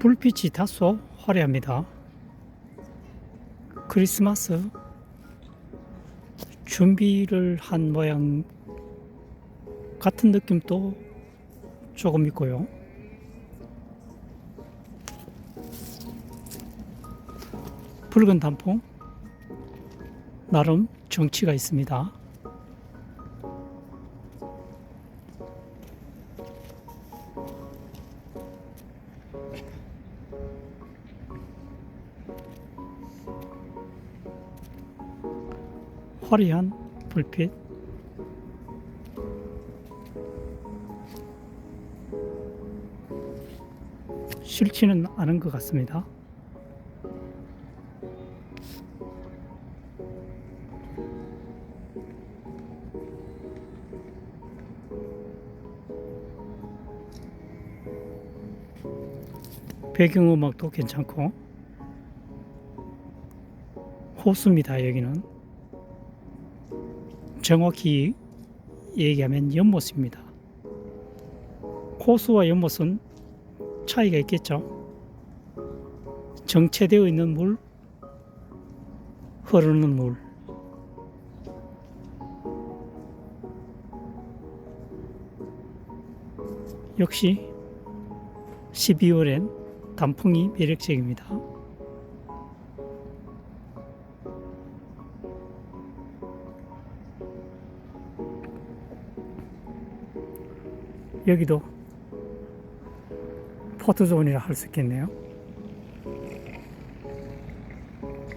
불빛이 다소 화려합니다. 크리스마스 준비를 한 모양 같은 느낌도 조금 있고요. 붉은 단풍 나름 정치가 있습니다. 화려한 불빛 싫지는 않은 것 같습니다. 배경음악도 괜찮고 호수입니다 여기는 정확히 얘기하면 연못입니다. 호수와 연못은 차이가 있겠죠. 정체되어 있는 물, 흐르는 물. 역시 12월엔 단풍이 매력적입니다. 여기도 포토존이라 할 수 있겠네요.